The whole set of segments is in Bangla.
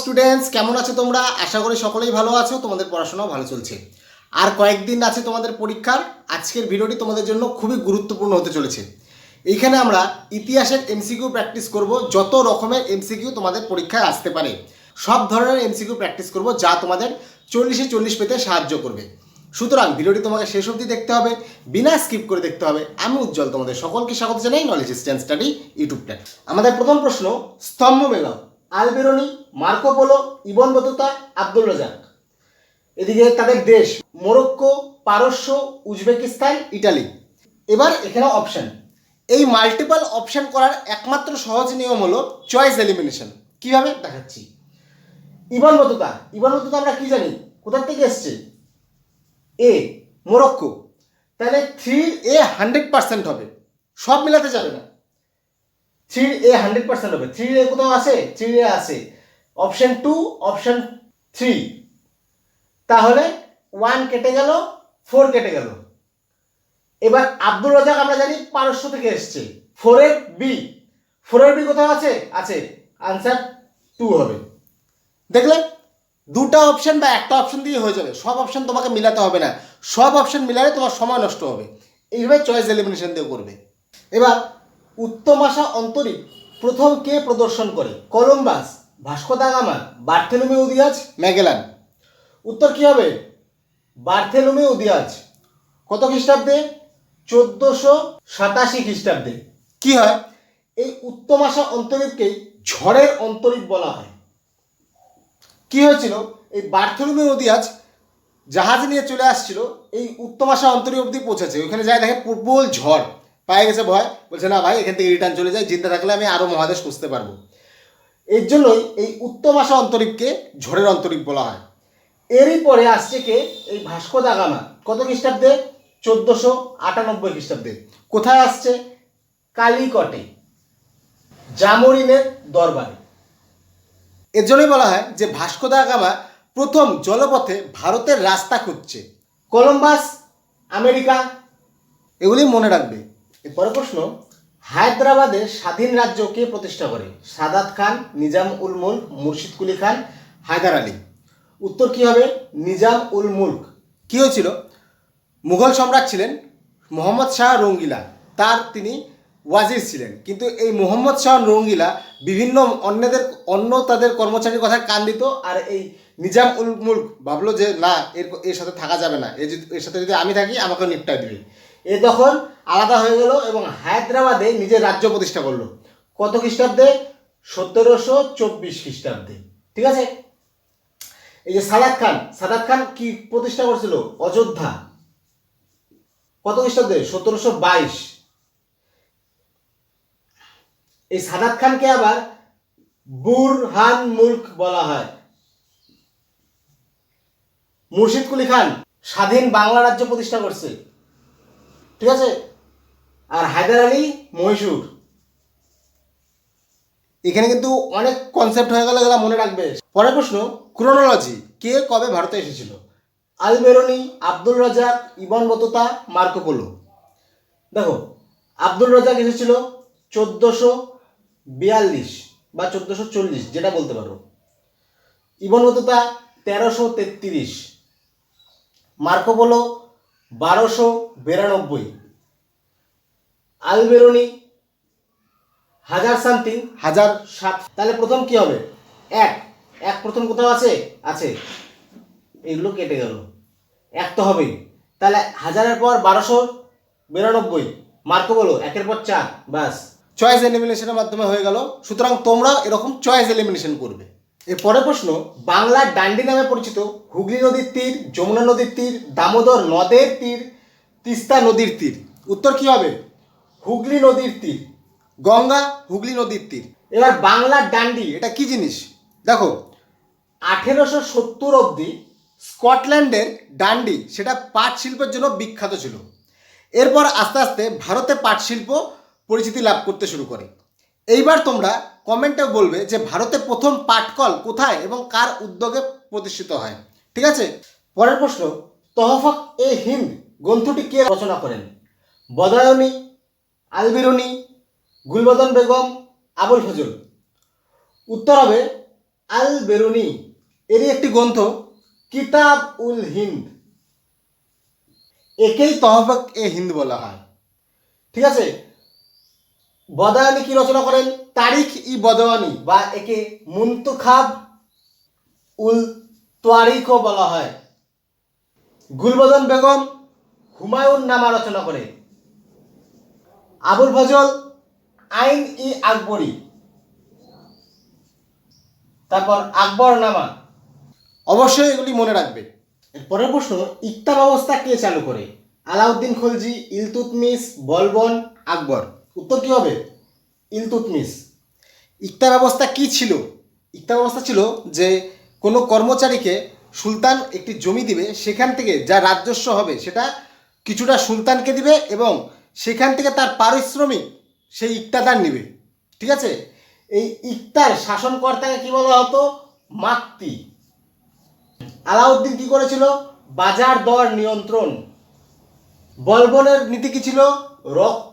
স্টুডেন্টস কেমন আছো তোমরা? আশা করি সকলেই ভালো আছো, তোমাদের পড়াশোনাও ভালো চলছে। আর কয়েকদিন আছে তোমাদের পরীক্ষার, আজকের ভিডিওটি তোমাদের জন্য খুবই গুরুত্বপূর্ণ হতে চলেছে। এইখানে আমরা ইতিহাসের এমসিকিউ প্র্যাকটিস করব, যত রকমের এমসিকিউ তোমাদের পরীক্ষায় আসতে পারে। সব ধরনের এমসিকিউ প্র্যাকটিস করব যা তোমাদের চল্লিশে চল্লিশ পেতে সাহায্য করবে। সুতরাং ভিডিওটি তোমাকে শেষ অবধি দেখতে হবে, বিনা স্কিপ করে দেখতে হবে। আমি উজ্জ্বল তোমাদের সকলকে স্বাগত জানাই knowledge stand study YouTube channel আমাদের প্রথম প্রশ্ন, স্তম্ভ মেলাও। Alberuni, Marco Polo, Ibn Battuta, Abdul Razzaq এদিকে তাদের দেশ, মোরক্কো, পারস্য, উজবেকিস্তান, ইটালি। এবার এখানে অপশান এই মাল্টিপল অপশন করার একমাত্র সহজ নিয়ম হলো চয়েস এলিমিনেশন কীভাবে? দেখাচ্ছি। Ibn Battuta. ইবন বতুতা আমরা কি জানি? কোথার থেকে এসছে? এ, মোরক্কো। তাহলে থ্রি এ হান্ড্রেড পার্সেন্ট হবে। সব মেলাতে যাবে না। থ্রি এ হান্ড্রেড পার্সেন্ট হবে। থ্রি এ কোথাও আছে? থ্রি এ আছে। অপশন টু অপশন থ্রি তাহলে ওয়ান কেটে গেল ফোর কেটে গেল। এবার আব্দুল রাজাক আমরা জানি, পারস্য থেকে এসছে। ফোরের বি ফোরের বি কোথাও আছে? আছে। আনসার টু হবে। দেখলে দুটো অপশন বা একটা অপশন দিয়ে হয়ে যাবে। সব অপশন তোমাকে মিলাতে হবে না। সব অপশন মিলালে তোমার সময় নষ্ট হবে। এইভাবে চয়েস এলিমিনেশন দিয়ে করবে। এবার উত্তম আশা অন্তরিক প্রথম কে প্রদর্শন করে? Columbus Vasco da Gama Bartholomew Dias Magellan. উত্তর কি হবে? বার্থেলুমে উদিয়াজ। কত খ্রিস্টাব্দে? চোদ্দোশো সাতাশি খ্রিস্টাব্দে। কি হয়? এই উত্তম আশা অন্তরীপকেই ঝড়ের অন্তরীপ বলা হয়। কি হয়েছিল? এই বার্থলুমে উদিয়াজ জাহাজ নিয়ে চলে আসছিল এই উত্তম আশা অন্তরী অবধি পৌঁছেছে। ওখানে যায় দেখে প্রবল ঝড়। পায়ে গেছে ভয়, বলছে, না ভাই, এখান থেকে রিটার্ন চলে যায় জিন্দা থাকলে আমি আরও মহাদেশ খুঁজতে পারব। এর জন্যই এই উত্তম আশা অন্তরীপকে ঝড়ের অন্তরীপ বলা হয়। এরই পরে আসছে কে? এই ভাস্কো দা গামা। কত খ্রিস্টাব্দে? চোদ্দোশো আটানব্বই খ্রিস্টাব্দে। কোথায় আসছে? কালিকটে। জামরিনের দরবারে। এর জন্যই বলা হয় যে ভাস্কো দা গামা প্রথম জলপথে ভারতের রাস্তা খুঁজছে। কলম্বাস, আমেরিকা, এগুলি মনে রাখবে। এরপরে প্রশ্ন, হায়দ্রাবাদে স্বাধীন রাজ্য কে প্রতিষ্ঠা করে? সাদাত খান, নিজাম উল মুল্ক, মুর্শিদ কুলি খান, হায়দার আলী। উত্তর কি হবে? নিজাম উল মুল্ক। কি হয়েছিল? মুঘল সম্রাট ছিলেন মোহাম্মদ শাহ রঙ্গিলা। তার তিনি ওয়াজির ছিলেন। কিন্তু এই মোহাম্মদ শাহ রঙ্গিলা বিভিন্ন অন্যদের, অন্য তাদের কর্মচারীর কথা কান দিত, আর এই নিজাম উল মুল্ক ভাবলো যে, না, এর এর সাথে থাকা যাবে না। এর এর সাথে যদি আমি থাকি আমাকে নিপটাই দিবে। এ তখন আলাদা হয়ে গেল এবং হায়দ্রাবাদে নিজের রাজ্য প্রতিষ্ঠা করল। কত খ্রিস্টাব্দে? সতেরোশো চব্বিশ খ্রিস্টাব্দে। ঠিক আছে? এই যে সাদাত খান সাদাত খান কি প্রতিষ্ঠা করছিল? অযোধ্যা। কত খ্রিস্টাব্দে? সতেরোশো বাইশ। এই সাদাত খানকে আবার বুরহান মুল্ক বলা হয়। মুর্শিদ কুলি খান স্বাধীন বাংলা রাজ্য প্রতিষ্ঠা করছে। ঠিক আছে? আর হায়দার আলী মহীশূর। এখানে কিন্তু অনেক কনসেপ্ট হয়ে গেল মনে রাখবে। পরের প্রশ্ন ক্রোনোলজি কে কবে ভারতে এসেছিল? Alberuni Abdul Razzaq Ibn Battuta, Marco Polo. দেখো, আব্দুল রাজাক এসেছিল চোদ্দোশো বিয়াল্লিশ বা চোদ্দোশো চল্লিশ, যেটা বলতে পারো। ইবন বতুতা তেরোশো তেত্রিশ, মার্কো পোলো বারোশো বিরানব্বই। আলবেরনি, হাজার সামথিং, হাজার সাত। তাহলে প্রথম কি হবে? এক। এক প্রথম কোথাও আছে? আছে। এগুলো কেটে গেল। এক তো হবেই। তাহলে হাজারের পর বারোশো বিরানব্বই। মার্কো বলো। একের পর চার। বাস চয়েস এলিমিনেশনের মাধ্যমে হয়ে গেল। সুতরাং তোমরা এরকম চয়েস এলিমিনেশন করবে। এর পরের প্রশ্ন, বাংলার ডান্ডি নামে পরিচিত হুগলি নদীর তীর, যমুনা নদীর তীর, দামোদর নদের তীর, তিস্তা নদীর তীর। উত্তর কি হবে? হুগলি নদীর তীর। গঙ্গা, হুগলি নদীর তীর। এবার বাংলার ডান্ডি, এটা কি জিনিস? দেখো, আঠেরোশো সত্তর অবধি স্কটল্যান্ডের ডান্ডি, সেটা পাট শিল্পের জন্য বিখ্যাত ছিল। এরপর আস্তে আস্তে ভারতে পাট শিল্প পরিচিতি লাভ করতে শুরু করে। এইবার তোমরা কমেন্টে বলবে যে ভারতে প্রথম পাটকল কোথায় এবং কার উদ্যোগে প্রতিষ্ঠিত হয়। ঠিক আছে? পরের প্রশ্ন, তহফাক এ হিন্দ গ্রন্থটি কে রচনা করেন? বদায়নী আলবিরুনি, গুলবদন বেগম, আবুল ফজল। উত্তর হবে আল বেরুনি এরই একটি গ্রন্থ কিতাব উল হিন্দ। একেই তহফক এ হিন্দ বলা হয়। ঠিক আছে? বদায়ানি কি রচনা করেন? তারিখ ই বদায়ানি বা একে মুন্তখাব উল তোয়ারিখও বলা হয়। গুলবদন বেগম হুমায়ুন নামা রচনা করে। আবুল ফজল, আইন ই আকবরী। তারপর আকবর নামা। অবশ্যই এগুলি মনে রাখবে। এর পরের প্রশ্ন ইকতা ব্যবস্থা কে চালু করে? আলাউদ্দিন খলজি ইলতুতমিস বলবন, আকবর। উত্তর কি হবে? ইলতুতমিস ইকতা ব্যবস্থা কি ছিল? ইকতা ব্যবস্থা ছিল যে কোনো কর্মচারীকে সুলতান একটি জমি দিবে, সেখান থেকে যা রাজস্ব হবে সেটা কিছুটা সুলতানকে দিবে এবং সেখান থেকে তার পারিশ্রমিক সেই ইকতাদার নিবে। ঠিক আছে? এই ইকতার শাসনকর্তাকে কি বলা হতো? মাক্তি। আলাউদ্দিন কি করেছিল? বাজার দর নিয়ন্ত্রণ। বলবনের নীতি কি ছিল? রক্ত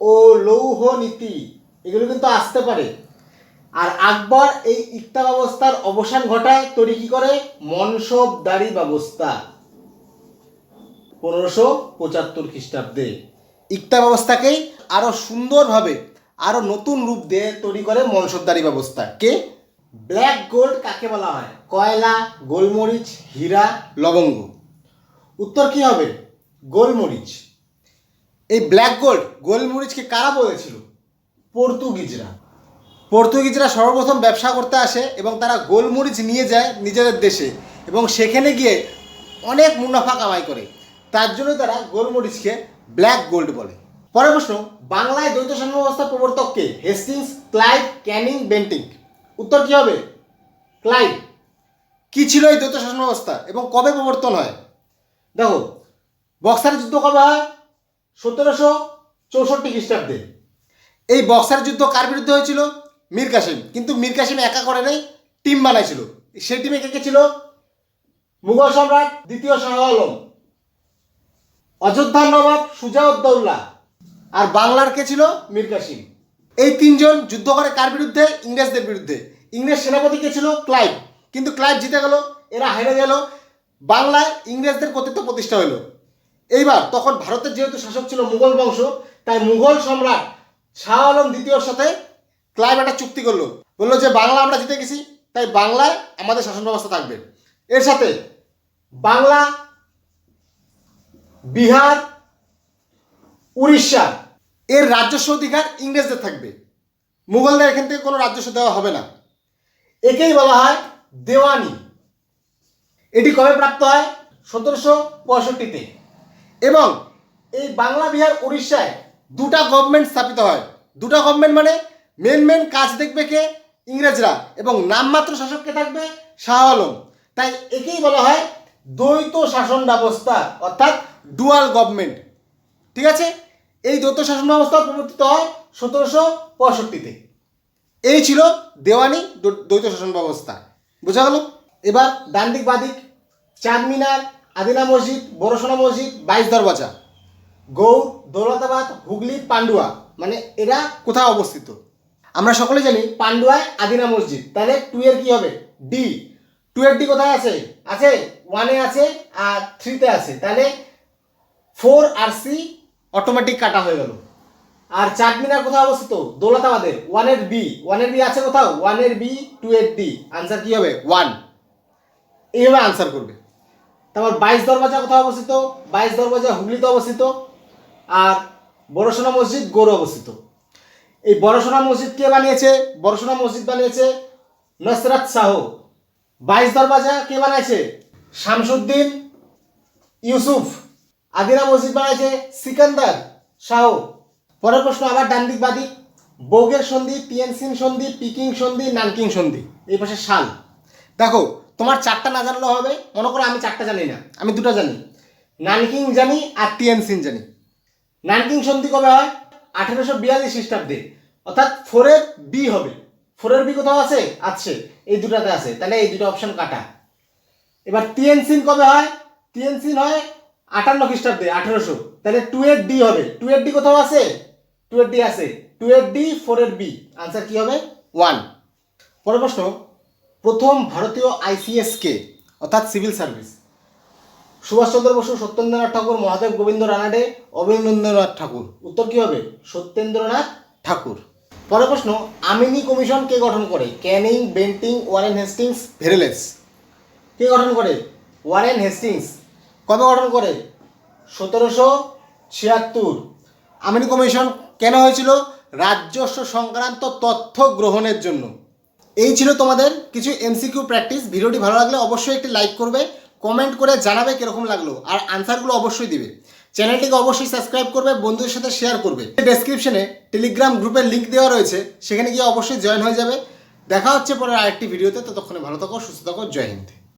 ও লৌহ নীতি, এগুলো কিন্তু আসতে পারে। আর আকবর এই ইকতা ব্যবস্থার অবসান ঘটায়, তৈরি কি করে? মনসবদারি ব্যবস্থা। পনেরোশো পঁচাত্তর খ্রিস্টাব্দে। ইকতা ব্যবস্থাকেই আরও সুন্দরভাবে, আরও নতুন রূপ দিয়ে তৈরি করে মনসবদারি ব্যবস্থা। কে? ব্ল্যাক গোল্ড কাকে বলা হয়? কয়লা, গোলমরিচ, হীরা, লবঙ্গ। উত্তর কি হবে? গোলমরিচ। এই ব্ল্যাক গোল্ড গোলমরিচকে কারা বলেছিল? পর্তুগিজরা। পর্তুগিজরা সর্বপ্রথম ব্যবসা করতে আসে এবং তারা গোলমরিচ নিয়ে যায় নিজেদের দেশে এবং সেখানে গিয়ে অনেক মুনাফা কামাই করে। তার জন্য তারা গোলমরিচকে ব্ল্যাক গোল্ড বলে। পরের প্রশ্ন, বাংলায় দ্বৈত শাসন ব্যবস্থার প্রবর্তককে হেস্টিংস, ক্লাইভ, ক্যানিং, বেন্টিং। উত্তর কি হবে? ক্লাইভ। কি ছিল এই দ্বৈত শাসন ব্যবস্থা এবং কবে প্রবর্তন হয়? দেখো, বক্সার যুদ্ধ কবে হয়? সতেরোশো চৌষট্টি খ্রিস্টাব্দে। এই বক্সার যুদ্ধ কার বিরুদ্ধে হয়েছিল? মীর কাসিম। কিন্তু মীর কাসিম একা করে নাই, টিম বানাইছিল। সেই টিমে কে কে ছিল? মুঘল সম্রাট, দ্বিতীয় শাহ আলম অযোধ্যার নবাব সুজাউদ্দৌল্লা আর বাংলার কে ছিল? মীর কাসিম। এই তিনজন যুদ্ধ করে কার বিরুদ্ধে? ইংরেজদের বিরুদ্ধে। ইংরেজ সেনাপতি কে ছিল? ক্লাইভ। কিন্তু ক্লাইভ জিতে গেল, এরা হেরে গেল। বাংলায় ইংরেজদের কর্তৃত্ব প্রতিষ্ঠা হলো। এইবার তখন ভারতের যেহেতু শাসক ছিল মুঘল বংশ, তাই মুঘল সম্রাট শাহ আলম দ্বিতীয়র সাথে ক্লাইভ একটা চুক্তি করল। বলল যে, বাংলা আমরা জিতে গেছি, তাই বাংলায় আমাদের শাসন ব্যবস্থা থাকবে। এর সাথে বাংলা, বিহার, উড়িষ্যা, এর রাজস্ব অধিকার ইংরেজদের থাকবে। মুঘলদের এখান থেকে কোনো রাজস্ব দেওয়া হবে না। একেই বলা হয় দেওয়ানি। এটি কবে প্রাপ্ত হয়? সতেরোশো পঁয়ষট্টিতে। এবং এই বাংলা, বিহার, উড়িষ্যায় দুটা গভর্নমেন্ট স্থাপিত হয়। দুটা গভর্নমেন্ট মানে মেন মেন কাজ দেখবে কে? ইংরেজরা। এবং নামমাত্র শাসককে থাকবে? শাহ আলম। তাই একেই বলা হয় দ্বৈত শাসন ব্যবস্থা, অর্থাৎ ডুয়াল গভর্নমেন্ট ঠিক আছে? এই দ্বৈত শাসন ব্যবস্থা প্রবর্তিত হয় সতেরোশো পঁয়ষট্টিতে। এই ছিল দেওয়ানি দ্বৈ- দ্বৈত শাসন ব্যবস্থা। বোঝা গেল? এবার ডান দিক বাদিক চাঁদ মিনার আদিনা মসজিদ, বড়সোনা মসজিদ, বাইশ দরবাজা গৌর, দৌলতাবাদ, হুগলি, পান্ডুয়া। মানে এরা কোথায় অবস্থিত। আমরা সকলে জানি পান্ডুয়ায় আদিনা মসজিদ। তাহলে টু এর কি হবে? ডি টু এর ডি কোথায় আছে? আছে ওয়ানে আছে, আর থ্রিতে আছে। তাহলে ফোর আর সি অটোমেটিক কাটা হয়ে গেল। আর চাটমিনার কোথায় অবস্থিত? দৌলতাবাদে। ওয়ানের বি ওয়ানের বি আছে কোথাও? ওয়ানের বি টু এর ডি আনসার কি হবে? ওয়ান এইভাবে আনসার করবে। তারপর বাইশ দরবাজা কোথায় অবস্থিত? বাইশ দরবাজা হুগলিতে অবস্থিত আর বড়সোনা মসজিদ গৌড়ে অবস্থিত। এই বড়সোনা মসজিদ কে বানিয়েছে? বড়সোনা মসজিদ বানিয়েছে নসরাত শাহ। বাইশ দরবাজা কে বানিয়েছে শামসুদ্দিন ইউসুফ। আদিরা মসজিদ বানিয়েছে সিকান্দার শাহ। পরের প্রশ্ন, আবার ডান দিক বৌগের সন্ধি পিএনসিন সন্ধি, পিকিং সন্ধি, নানকিং সন্ধি। এই পাশে শাল। দেখো তোমার চারটা না জানলেও হবে, মনে করো আমি চারটা জানি না, আমি দুটো জানি। নানকিং জানি আর টিএনসিন জানি। নানকিং সন্ধি কবে হয়? আঠেরোশো বিয়াল্লিশ খ্রিস্টাব্দে। অর্থাৎ ফোরের বি হবে। ফোরের বি কোথাও আছে? আছে। এই দুটাতে আছে। তাহলে এই দুটো অপশন কাটা। এবার টিএনসিন কবে হয়? টিএনসিন হয় আটান্ন খ্রিস্টাব্দে, আঠেরোশো। তাহলে টু এর ডি হবে। টু এর ডি কোথাও আছে? টু এর ডি আছে। টু এর ডি ফোর এর বি আনসার কি হবে? ওয়ান পরের প্রশ্ন প্রথম ভারতীয় আইসিএস কে, অর্থাৎ সিভিল সার্ভিস। সুভাষচন্দ্র বসু, সত্যেন্দ্রনাথ ঠাকুর, মহাদেব গোবিন্দ রানাডে, অবনীন্দ্রনাথ ঠাকুর। উত্তর কি হবে? সত্যেন্দ্রনাথ ঠাকুর। পরের প্রশ্ন, আমিনি কমিশন কে গঠন করে? Canning, Bentinck, Warren Hastings, Wellesley. কে গঠন করে? Warren Hastings. কবে গঠন করে? সতেরোশো ছিয়াত্তর। আমিনি কমিশন কেন হয়েছিল? রাজস্ব সংক্রান্ত তথ্য গ্রহণের জন্য। এই ছিল তোমাদের কিছু এমসিকিউ প্র্যাকটিস ভিডিওটি ভালো লাগলে অবশ্যই একটি লাইক করবে কমেন্ট করে জানাবে কীরকম লাগল, আর আনসারগুলো অবশ্যই দিবে। চ্যানেলটিকে অবশ্যই সাবস্ক্রাইব করবে, বন্ধুদের সাথে শেয়ার করবে। ডেসক্রিপশনে টেলিগ্রাম গ্রুপের লিঙ্ক দেওয়া রয়েছে, সেখানে গিয়ে অবশ্যই জয়েন হয়ে যাবে। দেখা হচ্ছে পরে আরেকটি ভিডিওতে ততক্ষণে ভালো থাকো, সুস্থ থাকো, জয় হিন্দ।